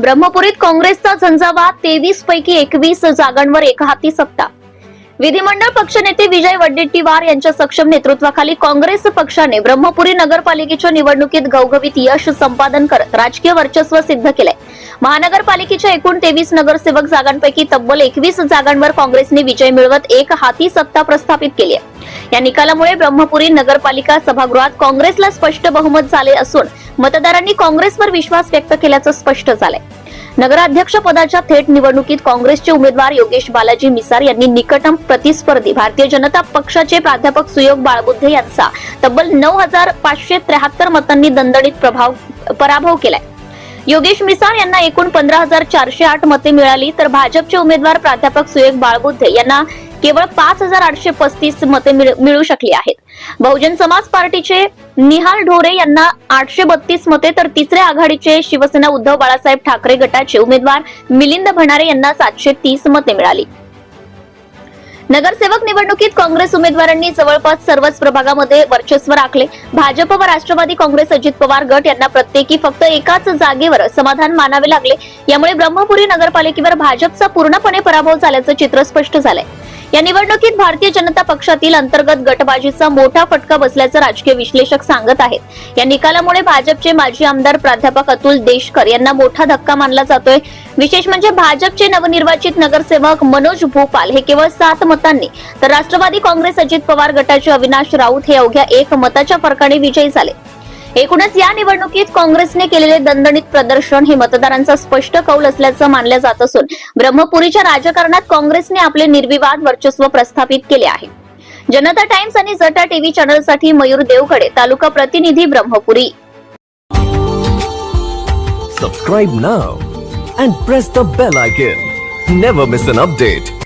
ब्रह्मपुरीत काँग्रेसचा झंझावात तेवीस पैकी एकवीस जागांवर एकहाती सत्ता. विधिमंडळ पक्षनेते विजय वडेट्टीवार यांच्या सक्षम नेतृत्वाखाली काँग्रेस पक्षाने ब्रह्मपुरी नगरपालिकेच्या निवडणुकीत घवघवीत यश संपादन करत राजकीय वर्चस्व सिद्ध केलंय. महानगरपालिकेच्या एकूण तेवीस नगरसेवक जागांपैकी तब्बल एकवीस जागांवर काँग्रेसने विजय मिळवत एक हाती सत्ता प्रस्थापित केली आहे. या निकालामुळे ब्रह्मपुरी नगरपालिका सभागृहात काँग्रेसला स्पष्ट बहुमत झाले असून मतदारांनी काँग्रेसवर विश्वास व्यक्त केल्याचं स्पष्ट झालंय. नगराध्यक्ष पदाच्या थेट निवडणुकीत काँग्रेसचे उमेदवार योगेश बालाजी मिसार यांनी निकटम प्रतिस्पर्धी भारतीय जनता पक्षाचे प्राध्यापक सुयोग बाळबुद्धे यांचा तब्बल नऊ हजार पाचशे त्र्याहत्तर मतांनी दणदणीत प्रभाव पराभव केलाय. योगेश मिसाळ यांना एकूण पंधरा हजार चारशे आठ मते मिळाली तर भाजपचे उमेदवार प्राध्यापक सुयोग बाळबुद्धे यांना केवळ पाच हजार आठशे पस्तीस मते मिळू शकली आहेत. बहुजन समाज पार्टीचे निहाल ढोरे यांना आठशे बत्तीस मते तर तिसऱ्या आघाडीचे शिवसेना उद्धव बाळासाहेब ठाकरे गटाचे उमेदवार मिलिंद भंडारे यांना सातशे तीस मते मिळाली. नगरसेवक निवडणुकीत काँग्रेस उमेदवारांनी जवळपास सर्वच प्रभागामध्ये वर्चस्व राखले. भाजप व राष्ट्रवादी काँग्रेस अजित पवार गट यांना प्रत्येकी फक्त एकाच जागेवर समाधान मानावे लागले. यामुळे ब्रह्मपुरी नगरपालिकेवर भाजपचा पूर्णपणे पराभव झाल्याचं चित्र स्पष्ट झालंय. या निवडणुकीत भारतीय जनता पक्षातील अंतर्गत गटबाजीचा मोठा फटका बसल्याचं राजकीय विश्लेषक सांगत आहेत. या निकालामुळे भाजपचे माजी आमदार प्राध्यापक अतुल देशकर यांना मोठा धक्का मानला जातोय. विशेष म्हणजे भाजपचे नवनिर्वाचित नगरसेवक मनोज भोपाल हे केवळ सात मतांनी तर राष्ट्रवादी काँग्रेस अजित पवार गटाचे अविनाश राऊत हे अवघ्या एक मताच्या फरकाने विजयी झाले. एकूणच या निवडणुकीत काँग्रेसने केलेले दणदणीत प्रदर्शन हे मतदारांचा स्पष्ट कौल असल्याचं मानलं जात असून ब्रह्मपुरीच्या राजकारणात काँग्रेसने आपले निर्विवाद वर्चस्व प्रस्थापित केले आहे. जनता टाइम्स आणि जटा टीव्ही चॅनलसाठी मयूर देवगडे तालुका प्रतिनिधी Brahmapuri. Subscribe now and press the bell icon never miss an update